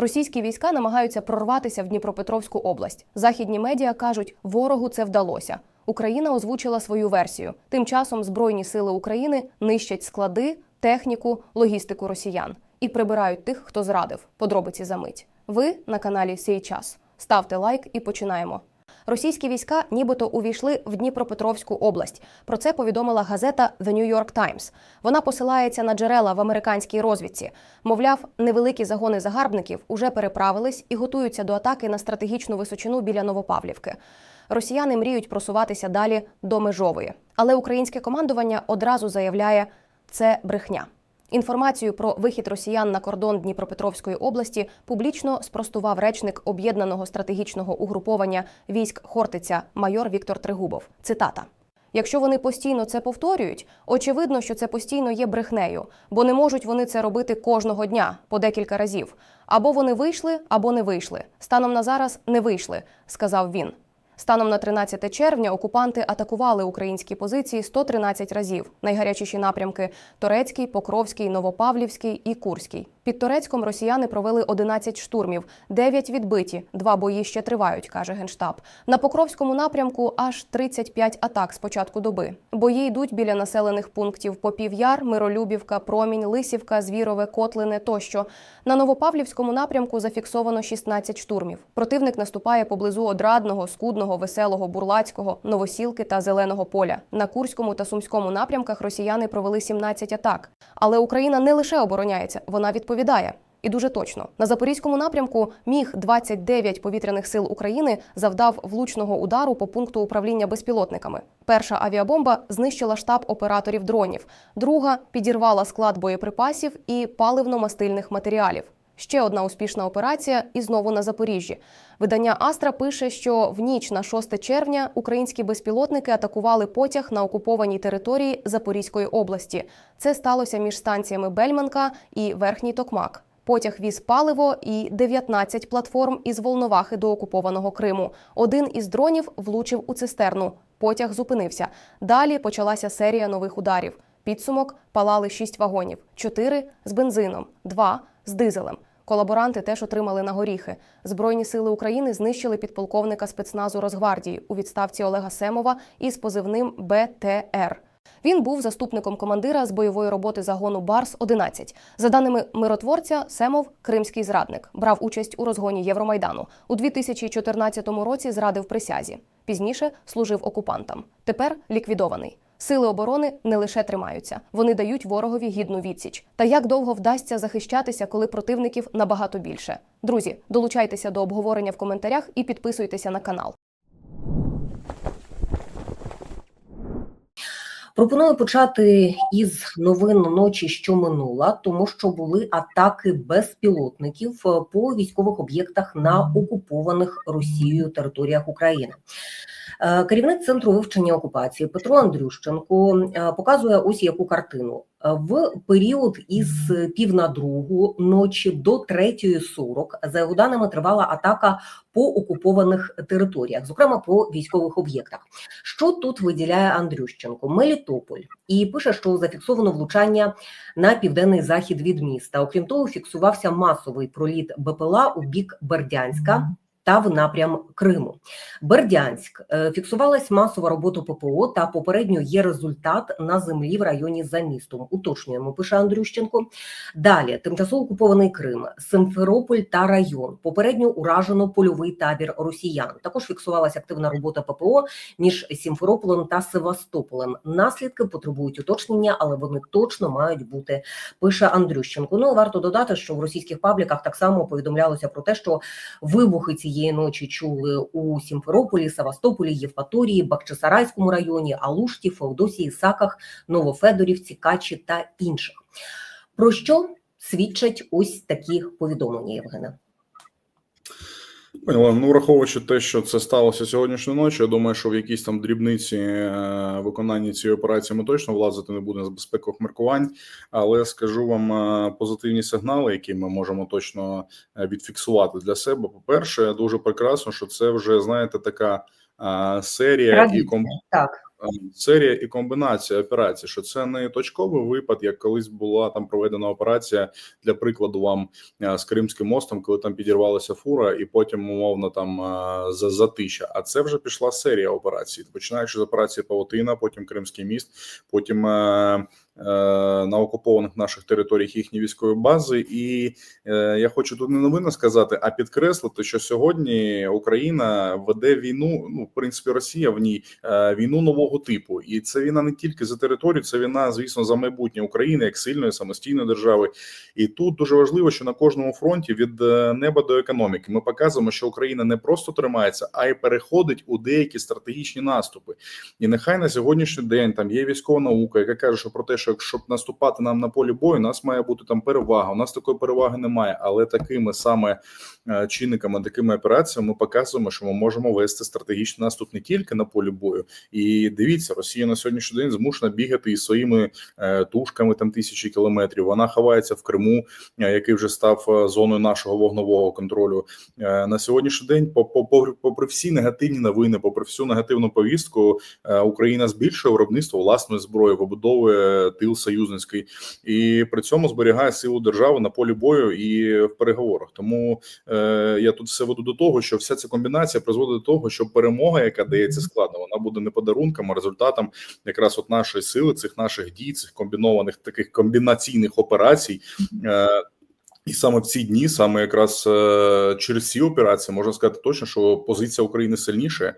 Російські війська намагаються прорватися в Дніпропетровську область. Західні медіа кажуть, ворогу це вдалося. Україна озвучила свою версію. Тим часом Збройні сили України нищать склади, техніку, логістику росіян і прибирають тих, хто зрадив. Подробиці за мить. Ви на каналі Сій час. Ставте лайк і починаємо. Російські війська нібито увійшли в Дніпропетровську область. Про це повідомила газета The New York Times. Вона посилається на джерела в американській розвідці. Мовляв, невеликі загони загарбників уже переправились і готуються до атаки на стратегічну височину біля Новопавлівки. Росіяни мріють просуватися далі до межової, але українське командування одразу заявляє, це брехня. Інформацію про вихід росіян на кордон Дніпропетровської області публічно спростував речник об'єднаного стратегічного угруповання військ Хортиця майор Віктор Тригубов. Цитата. Якщо вони постійно це повторюють, очевидно, що це постійно є брехнею, бо не можуть вони це робити кожного дня по декілька разів. Або вони вийшли, або не вийшли. Станом на зараз не вийшли, сказав він. Станом на 13 червня окупанти атакували українські позиції 113 разів. Найгарячіші напрямки Торецький, Покровський, Новопавлівський і Курський. Під Торецьком росіяни провели 11 штурмів, 9 відбиті, два бої ще тривають, каже генштаб. На Покровському напрямку аж 35 атак з початку доби. Бої йдуть біля населених пунктів Попів'яр, Миролюбівка, Промінь, Лисівка, Звірове, Котлине тощо. На Новопавлівському напрямку зафіксовано 16 штурмів. Противник наступає поблизу Одрадного, Скудного, Веселого, Бурлацького, Новосілки та Зеленого поля. На Курському та Сумському напрямках росіяни провели 17 атак. Але Україна не лише обороняється, вона відповідає. І дуже точно на запорізькому напрямку міг 29 повітряних сил України завдав влучного удару по пункту управління безпілотниками. Перша авіабомба знищила штаб операторів дронів, друга підірвала склад боєприпасів і паливно-мастильних матеріалів. Ще одна успішна операція і знову на Запоріжжі. Видання Астра пише, що в ніч на 6 червня українські безпілотники атакували потяг на окупованій території Запорізької області. Це сталося між станціями Бельманка і Верхній Токмак. Потяг віз паливо і 19 платформ із Волновахи до окупованого Криму. Один із дронів влучив у цистерну. Потяг зупинився. Далі почалася серія нових ударів. Підсумок палали 6 вагонів: 4 з бензином, 2 з дизелем. Колаборанти теж отримали на горіхи. Збройні сили України знищили підполковника спецназу Росгвардії у відставці Олега Семова із позивним БТР. Він був заступником командира з бойової роботи загону Барс 11 За даними миротворця, Семов кримський зрадник, брав участь у розгоні Євромайдану. У 2014 році зрадив присязі. Пізніше служив окупантам. Тепер ліквідований. Сили оборони не лише тримаються, вони дають ворогові гідну відсіч. Та як довго вдасться захищатися, коли противників набагато більше? Друзі, долучайтеся до обговорення в коментарях і підписуйтеся на канал. Пропоную почати із новин ночі, що минула, тому що були атаки безпілотників е, по військових об'єктах на окупованих Росією територіях України. Е, Керівник центру вивчення окупації Петро Андрющенко е, показує ось яку картину. Е, В період із пів на другу ночі до 3.40, за його даними, тривала атака по окупованих територіях, зокрема по військових об'єктах. Що тут виділяє Андрющенко? Мелітополь і пише, що зафіксовано влучання на південний захід від міста. Окрім того, фіксувався масовий проліт БПЛА у бік Бердянська. Та в напрям Криму Бердянськ Е, фіксувалась масова робота ППО. Та попередньо є результат на землі в районі за містом. Уточнюємо, пише Андрющенко. Далі тимчасово окупований Крим, Симферополь та район. Попередньо уражено польовий табір росіян. Також фіксувалася активна робота ППО між Сімферополем та Севастополем. Наслідки потребують уточнення, але вони точно мають бути. Пише Андрющенко. Ну варто додати, що в російських пабліках так само повідомлялося про те, що вибухи цієї ночі чули у Сімферополі, Севастополі, Євпаторії, Бахчисарайському районі, Алушті, Феодосії, Саках, Новофедорівці, Качі та інших. Про що свідчать ось такі повідомлення, Євгена? Поняла. Ну, враховуючи те, що це сталося сьогоднішньої ночі, я думаю, що в якісь там дрібниці е, виконання цієї операції ми точно влазити не будемо з безпекових міркувань. Але скажу вам е, позитивні сигнали, які ми можемо точно е, відфіксувати для себе. По-перше, дуже прекрасно, що це вже знаєте така серія серія і Традиція. ком... Так, серія і комбінація операцій, що це не точковий випад, як колись була там проведена операція для прикладу вам е, з Кримським мостом, коли там підірвалася фура, і потім умовно там е, за затища. А це вже пішла серія операцій, починаючи з операції Павутина, потім Кримський міст, потім. е, е, На окупованих наших територіях їхні військові бази, і е, я хочу тут не новини сказати, а підкреслити, що сьогодні Україна веде війну. Ну, в принципі, Росія в ній е, війну нового типу, і це війна не тільки за територію, це війна, звісно, за майбутнє України як сильної самостійної держави. І тут дуже важливо, що на кожному фронті від е, неба до економіки ми показуємо, що Україна не просто тримається, а й переходить у деякі стратегічні наступи. І нехай на сьогоднішній день там є військова наука, яка каже, що про те, що щоб наступати нам на полі бою, у нас має бути там перевага. У нас такої переваги немає, але такими саме е, чинниками, такими операціями ми показуємо, що ми можемо вести стратегічний наступ не тільки на полі бою. І дивіться, Росія на сьогоднішній день змушена бігати із своїми е, тушками там тисячі кілометрів. Вона ховається в Криму, е, який вже став е, зоною нашого вогнового контролю. На сьогоднішній день, по- по- попри, всі негативні новини, попри всю негативну повістку, Україна збільшує виробництво власної зброї, вибудовує тил союзницький і при цьому зберігає силу держави на полі бою і в переговорах. Тому я тут все веду до того, що вся ця комбінація призводить до того, що перемога, яка дається складно, вона буде не подарунком, а результатом якраз от нашої сили, цих наших дій, цих комбінованих таких комбінаційних операцій. І саме в ці дні, саме якраз е, через ці операції, можна сказати точно, що позиція України сильніше,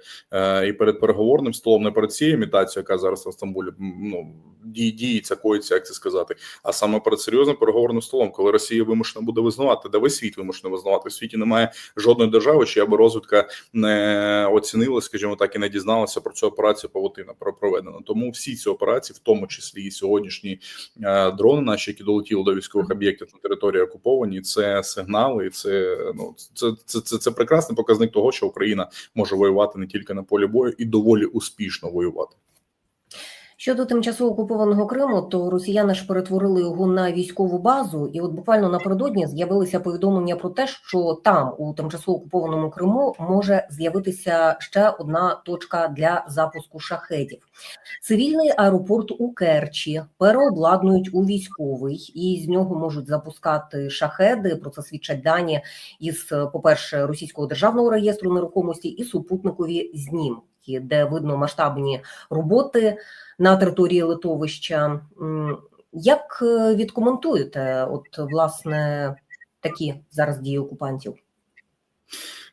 і перед переговорним столом, не перед цією імітацією, яка зараз в Стамбулі ну діється, коїться, як це сказати, а саме перед серйозним переговорним столом, коли Росія вимушена буде визнавати, де весь світ вимушений визнавати. В світі немає жодної держави, чия би розвідка не оцінила, скажімо так, і не дізналася про цю операцію Павутина про проведено. Тому всі ці операції, в тому числі і сьогоднішні е, дрони, наші, які долетіли до військових об'єктів на території окуповані, це сигнали, і це ну це, це, це, це прекрасний показник того, що Україна може воювати не тільки на полі бою і доволі успішно воювати. Щодо тимчасово окупованого Криму, то росіяни ж перетворили його на військову базу, і от буквально напередодні з'явилися повідомлення про те, що там, у тимчасово окупованому Криму, може з'явитися ще одна точка для запуску шахедів. Цивільний аеропорт у Керчі переобладнують у військовий, і з нього можуть запускати шахеди. Про це свідчать дані із, по-перше, російського державного реєстру нерухомості і супутникові знімки, де видно масштабні роботи на території литовища. Як е, відкоментуєте, от власне такі зараз дії окупантів?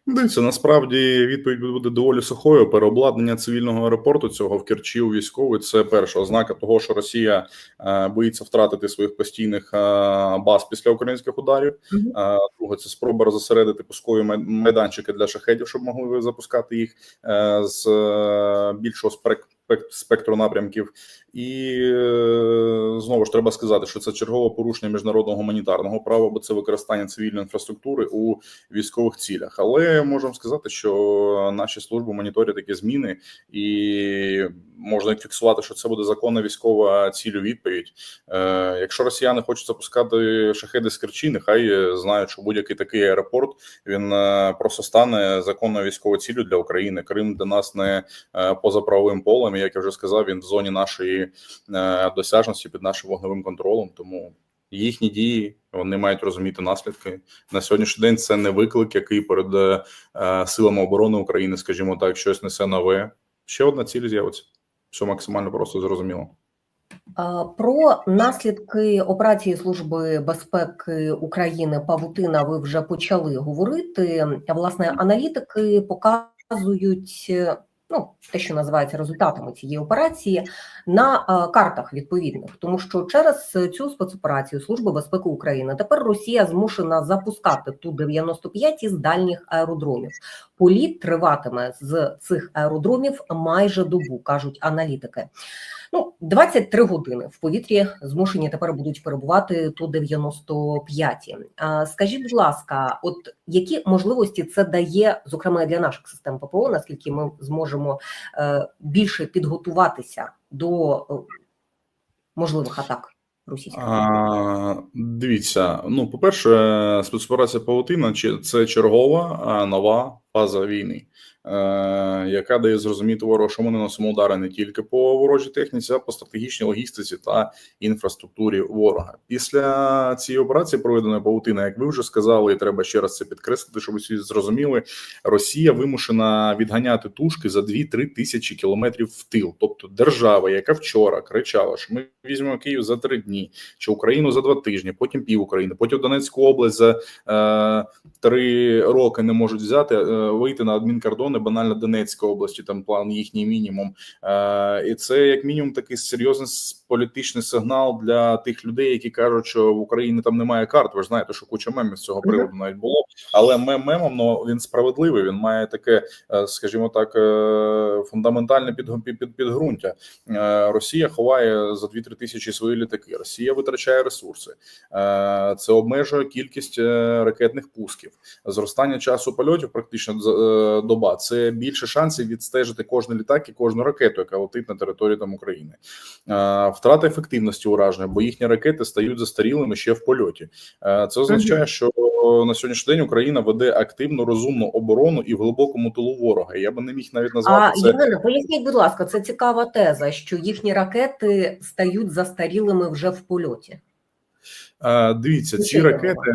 Дивіться, насправді відповідь буде доволі сухою. Переобладнання цивільного аеропорту цього в Керчі у військовий це перша ознака того, що Росія е, боїться втратити своїх постійних е, баз після українських ударів. Друге, це спроба розосередити пускові май- майданчики для шахедів, щоб могли запускати їх з більшого спрек- спектру напрямків. І е, знову ж треба сказати, що це чергове порушення міжнародного гуманітарного права, бо це використання цивільної інфраструктури у військових цілях. Але можемо сказати, що наші служби моніторять такі зміни, і можна фіксувати, що це буде законна військова ціль у відповідь. Е, якщо росіяни хочуть запускати шахеди з Керчі, нехай знають, що будь-який такий аеропорт він е, просто стане законною військовою ціллю для України. Крим для нас не е, поза правовим полем. Як я вже сказав, він в зоні нашої е, досяжності під нашим вогневим контролем. Тому їхні дії вони мають розуміти наслідки на сьогоднішній день. Це не виклик, який перед е, силами оборони України, скажімо так, щось несе нове. Ще одна ціль з'явиться. Все максимально просто зрозуміло. Про наслідки операції Служби безпеки України Павутина ви вже почали говорити. Власне, аналітики показують ну, те, що називається результатами цієї операції, на картах відповідних, тому що через цю спецоперацію Служби безпеки України тепер Росія змушена запускати ту 95 із дальніх аеродромів. Політ триватиме з цих аеродромів майже добу, кажуть аналітики. Ну, 23 години в повітрі змушені тепер будуть перебувати ту 95 А Скажіть, будь ласка, от які можливості це дає, зокрема для наших систем ППО, наскільки ми зможемо е, більше підготуватися до е, можливих атак? А, дивіться, ну по-перше, спецоперація Павутина це чергова нова фаза війни, яка дає зрозуміти ворогу, що ми наносимо удари не тільки по ворожій техніці, а по стратегічній логістиці та інфраструктурі ворога. Після цієї операції проведеної паутина, як ви вже сказали, і треба ще раз це підкреслити, щоб усі зрозуміли. Росія вимушена відганяти тушки за 2-3 тисячі кілометрів в тил. Тобто держава, яка вчора кричала, що ми візьмемо Київ за три дні, чи Україну за два тижні, потім пів України, потім Донецьку область за е, три роки не можуть взяти, е, вийти на адмінкордони банально Донецької області. Там план їхній мінімум. Е, і це як мінімум такий серйозний політичний сигнал для тих людей, які кажуть, що в Україні там немає карт. Ви ж знаєте, що куча мемів з цього приводу навіть було. Але мем мемом ну, він справедливий. Він має таке, е, скажімо так, е, фундаментальне під, під, під, підґрунтя. Е, Росія ховає за 2-3 тисячі свої літаки. Росія витрачає ресурси. Це обмежує кількість ракетних пусків. Зростання часу польотів практично доба. Це більше шансів відстежити кожен літак і кожну ракету, яка летить на території там України. Втрата ефективності ураження, бо їхні ракети стають застарілими ще в польоті. Е, Це означає, що на сьогоднішній день Україна веде активну розумну оборону і в глибокому тилу ворога. Я би не міг навіть А назвати це. Євгене, поясніть, будь ласка, це цікава теза, що їхні ракети стають застарілими вже в польоті. Е, Дивіться, ці ракети.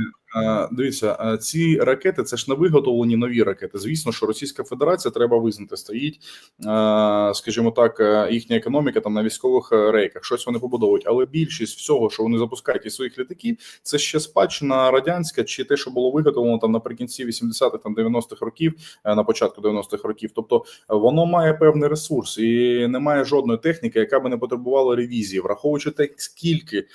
Дивіться, ці ракети це ж не виготовлені нові ракети. Звісно, що Російська Федерація треба визнати, стоїть, скажімо так, е, їхня економіка там на військових е, рейках, щось вони побудовують. Але більшість всього, що вони запускають із своїх літаків, це ще спадщина радянська, чи те, що було виготовлено там наприкінці 80-х, там 90-х років, е, на початку 90-х років. Тобто воно має певний ресурс і немає жодної техніки, яка би не потребувала ревізії, враховуючи те, скільки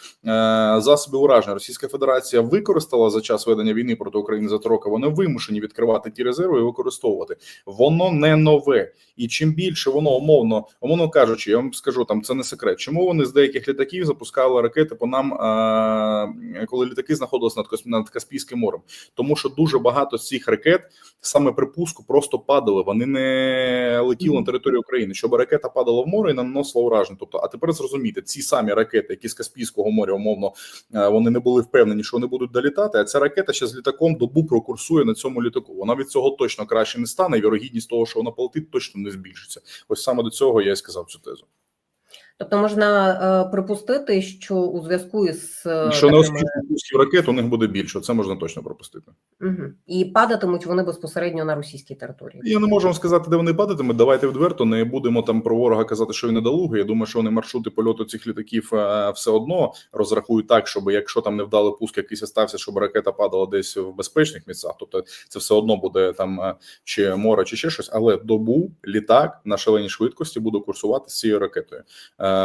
засобів ураження Російська Федерація використала за час ведення війни проти України за три роки. Вони вимушені відкривати ті резерви і використовувати. Воно не нове, і чим більше воно умовно, умовно кажучи, я вам скажу там це не секрет. Чому вони з деяких літаків запускали ракети по нам, е, коли літаки знаходилися над над Каспійським морем? Тому що дуже багато з цих ракет саме при пуску просто падали. Вони не летіли на територію України, щоб ракета падала в море і наносила уражень. Тобто, а тепер зрозуміти, ці самі ракети, які з Каспійського моря, умовно, е, вони не були впевнені, що вони будуть долітати. А ця ракета ще з літаком добу прокурсує на цьому літаку. Вона від цього точно краще не стане. і Вірогідність того, що вона полетить, точно не збільшиться. Ось саме до цього я і сказав цю тезу. Тобто можна е, припустити, що у зв'язку із е, Що не пусків ракет у них буде більше. Це можна точно пропустити. Мгм. і падатимуть вони безпосередньо на російській території. Я не можу вам сказати, де вони падатимуть. Давайте відверто не будемо там про ворога казати, що він недолугий. Я думаю, що вони маршрути польоту цих літаків е, все одно розрахують так, щоб якщо там невдалий пуск якийсь стався, щоб ракета падала десь в безпечних місцях. Тобто це все одно буде там чи море, чи ще щось. Але добу літак на шаленій швидкості буде курсувати з цією ракетою,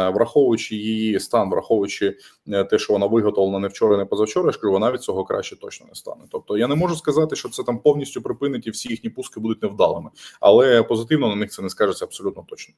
враховуючи її стан, враховуючи е, те, що вона виготовлена не вчора, не позавчора. Я ж кажу, вона від цього краще точно не стане. Тобто я не можу сказати, що це там повністю припинить і всі їхні пуски будуть невдалими але позитивно на них це не скажеться абсолютно точно.